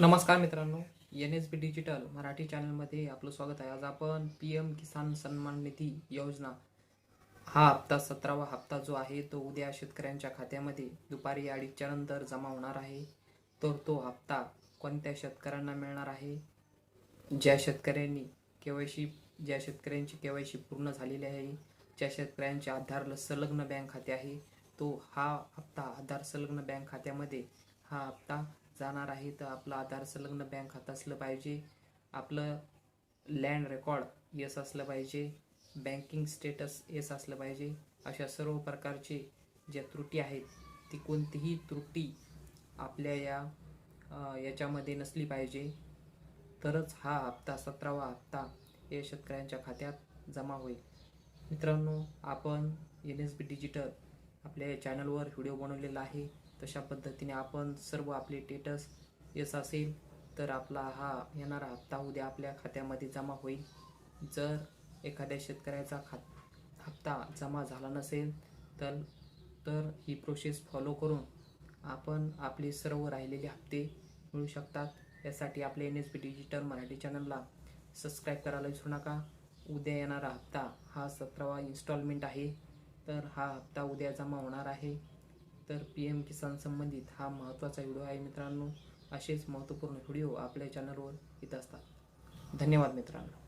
नमस्कार मित्रांनो N S B digital Marathi चॅनलमध्ये आपलं स्वागत आहे. आज आपण पी एम किसान सन्मान निधी योजना हा हप्ता सतरावा हप्ता जो आहे तो उद्या शेतकऱ्यांच्या खात्यामध्ये दुपारी अडीचच्या नंतर जमा होणार आहे. तर तो हप्ता कोणत्या शेतकऱ्यांना मिळणार आहे? ज्या शेतकऱ्यांनी केवायसी ज्या शेतकऱ्यांची केवायसी पूर्ण झालेली आहे ज्या शेतकऱ्यांचे आधार संलग्न बँक खाते आहे तो हा हप्ता आधार संलग्न बँक खात्यामध्ये हा हप्ता जाणार आहे तर आपलं आधार संलग्न बँक खातं असलं पाहिजे. आपलं लँड रेकॉर्ड येस असलं पाहिजे. बँकिंग स्टेटस येस असलं पाहिजे. अशा सर्व प्रकारचे ज्या त्रुटी आहेत ती कोणतीही त्रुटी आपल्या या याच्यामध्ये नसली पाहिजे. तरच हा हप्ता सतरावा हप्ता या शेतकऱ्यांच्या खात्यात जमा होईल. मित्रांनो आपण एन एस बी डिजिटल आपल्या या चॅनलवर व्हिडिओ बनवलेला आहे. तशा पद्धतीने आपण सर्व आपले टेटस येस असेल तर आपला हा येणारा हप्ता उद्या आपल्या खात्यामध्ये जमा होईल. जर एखाद्या शेतकऱ्याचा खात हप्ता जमा झाला नसेल तर तर ही प्रोसेस फॉलो करून आपण आपले सर्व राहिलेले हप्ते मिळू शकतात. यासाठी आपल्या N S B digital Marathi चॅनलला सबस्क्राईब करायला विसरू नका. उद्या येणारा हप्ता हा सतरावा इन्स्टॉलमेंट आहे. तर हा हप्ता उद्या जमा होणार आहे. तर पी एम किसान संबंधित हा महत्त्वाचा व्हिडिओ आहे मित्रांनो. असेच महत्त्वपूर्ण व्हिडिओ आपल्या चॅनलवर येत असतात. धन्यवाद मित्रांनो.